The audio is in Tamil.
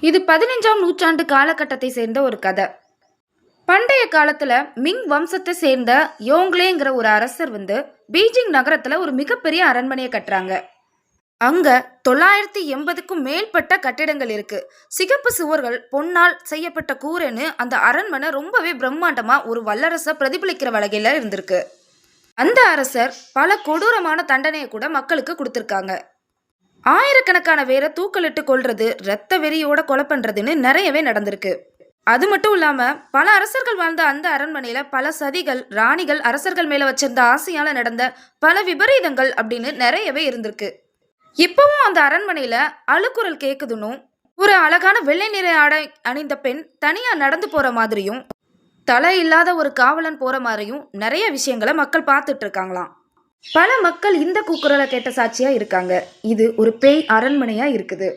இது பதினஞ்சாம் நூற்றாண்டு காலகட்டத்தை சேர்ந்த ஒரு கதை. பண்டைய காலத்தில் மிங் வம்சத்தை சேர்ந்த யோங்லேங்கிற ஒரு அரசர் வந்து பீஜிங் நகரத்தில் ஒரு மிகப்பெரிய அரண்மனையை கட்டுறாங்க. அங்க தொள்ளாயிரத்தி எண்பதுக்கும் மேற்பட்ட கட்டிடங்கள் இருக்கு. சிகப்பு சுவர்கள் பொன்னால் செய்யப்பட்ட கூரைன்னு அந்த அரண்மனை ரொம்பவே பிரம்மாண்டமா ஒரு வல்லரசை பிரதிபலிக்கிற வகையில இருந்திருக்கு. அந்த அரசர் பல கொடூரமான தண்டனையை கூட மக்களுக்கு கொடுத்துருக்காங்க. ஆயிரக்கணக்கான பேரை தூக்கலிட்டு கொள்றது ரத்த வெறியோட கொலை பண்றதுன்னு நிறையவே நடந்திருக்கு. அது மட்டும் இல்லாம பல அரசர்கள் வாழ்ந்த அந்த அரண்மனையில பல சதிகள் ராணிகள் அரசர்கள் மேல வச்சிருந்த ஆசையால நடந்த பல விபரீதங்கள் அப்படின்னு நிறையவே இருந்திருக்கு. இப்பவும் அந்த அரண்மனையில அழுக்குரல் கேட்குதுன்னும் ஒரு அழகான வெள்ளை நிற ஆடை அணிந்த பெண் தனியா நடந்து போற மாதிரியும் தலை இல்லாத ஒரு காவலன் போற மாதிரியும் நிறைய விஷயங்களை மக்கள் பார்த்துட்டு இருக்காங்களாம். பல மக்கள் இந்த கூக்குரலை கேட்ட சாட்சியா இருக்காங்க. இது ஒரு பேய் அரண்மனையா இருக்குது.